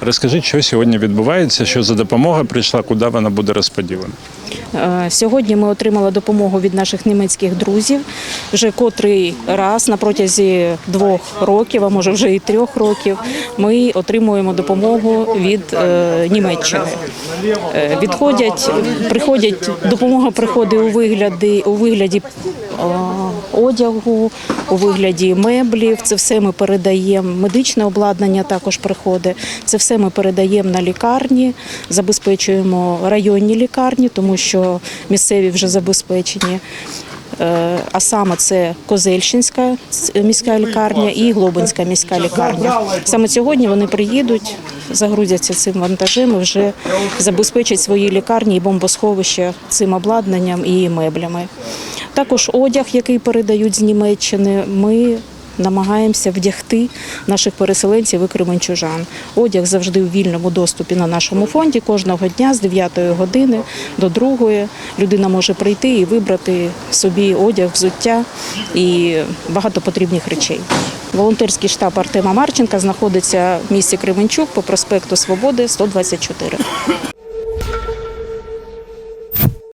Розкажіть, що сьогодні відбувається, що за допомога прийшла, куди вона буде розподілена. Е, Сьогодні ми отримали допомогу від наших німецьких друзів. Вже котрий раз на протязі двох років, а може вже і трьох років, ми отримуємо допомогу від е, Німеччини. Е, Відходять, приходять, допомога приходить у вигляді у вигляді е, одягу, у вигляді меблів. Це все ми передаємо. Медичне обладнання також приходить. Це все ми передаємо на лікарні, забезпечуємо районні лікарні, тому що місцеві вже забезпечені. Е, А саме це Козельщинська міська лікарня і Глобинська міська лікарня. Саме сьогодні вони приїдуть, загрузяться цим вантажем і вже забезпечать свої лікарні і бомбосховища цим обладнанням і меблями. Також одяг, який передають з Німеччини, ми намагаємося вдягти наших переселенців і кременчужан. Одяг завжди у вільному доступі на нашому фонді. Кожного дня з 9 години до 2 людина може прийти і вибрати собі одяг, взуття і багато потрібних речей. Волонтерський штаб Артема Марченка знаходиться в місті Кременчук по проспекту Свободи 124.